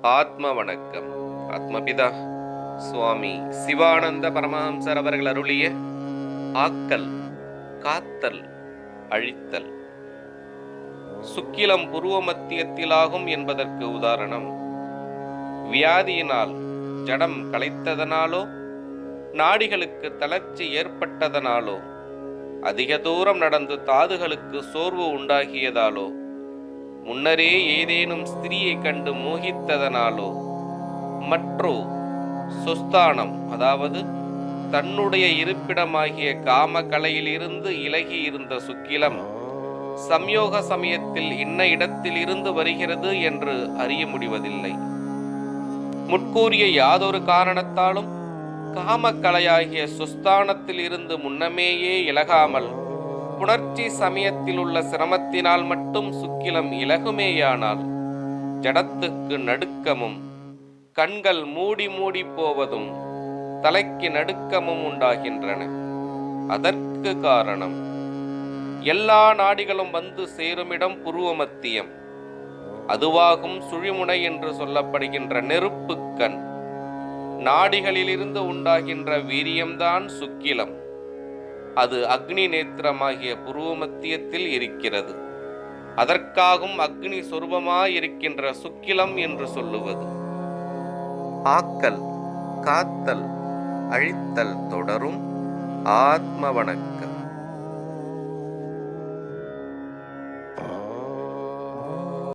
ஆத்ம வணக்கம் ஆத்மபிதா. சுவாமி சிவானந்த பரமஹம்சர் அவர்கள் அருளிய ஆக்கல் காத்தல் அழித்தல். சுக்கிலம் புருவ மத்தியத்திலாகும் என்பதற்கு உதாரணம். வியாதியினால் ஜடம் களைத்ததனாலோ நாடிகளுக்கு தளர்ச்சி ஏற்பட்டதனாலோ அதிக தூரம் நடந்து தாதுகளுக்கு சோர்வு உண்டாகியதாலோ முன்னரே ஏதேனும் ஸ்திரியை கண்டு மோகித்ததனாலோ மற்றோ சொஸ்தானம் அதாவது தன்னுடைய இருப்பிடமாகிய காம கலையிலிருந்து இலகி இருந்த சுக்கிலம் சம்யோக சமயத்தில் இன்ன இடத்தில் இருந்து வருகிறது என்று அறிய முடிவதில்லை. முற்கூறிய யாதொரு காரணத்தாலும் காமக்கலையாகிய சுஸ்தானத்தில் இருந்து முன்னமேயே இலகாமல் புணர்ச்சி சமயத்தில் உள்ள சிரமத்தினால் மட்டும் சுக்கிலம் இலகுமேயானால் ஜடத்துக்கு நடுக்கமும் கண்கள் மூடி மூடி போவதும் தலைக்கு நடுக்கமும் உண்டாகின்றன. அதற்கு காரணம் எல்லா நாடிகளும் வந்து சேருமிடம் புருவமத்தியம். அதுவாகும் சுழிமுனை என்று சொல்லப்படுகின்ற நெருப்புக்கண் நாடிகளிலிருந்து உண்டாகின்ற வீரியம்தான் சுக்கிலம். அது அக்னி நேத்திரமாகிய புருவமத்தியத்தில் இருக்கிறது. அதற்காகும் அக்னி சொரூபமாயிருக்கின்ற சுக்கிலம் என்று சொல்லுவது. ஆக்கல் காத்தல் அழித்தல் தொடரும் ஆத்ம வணக்கம்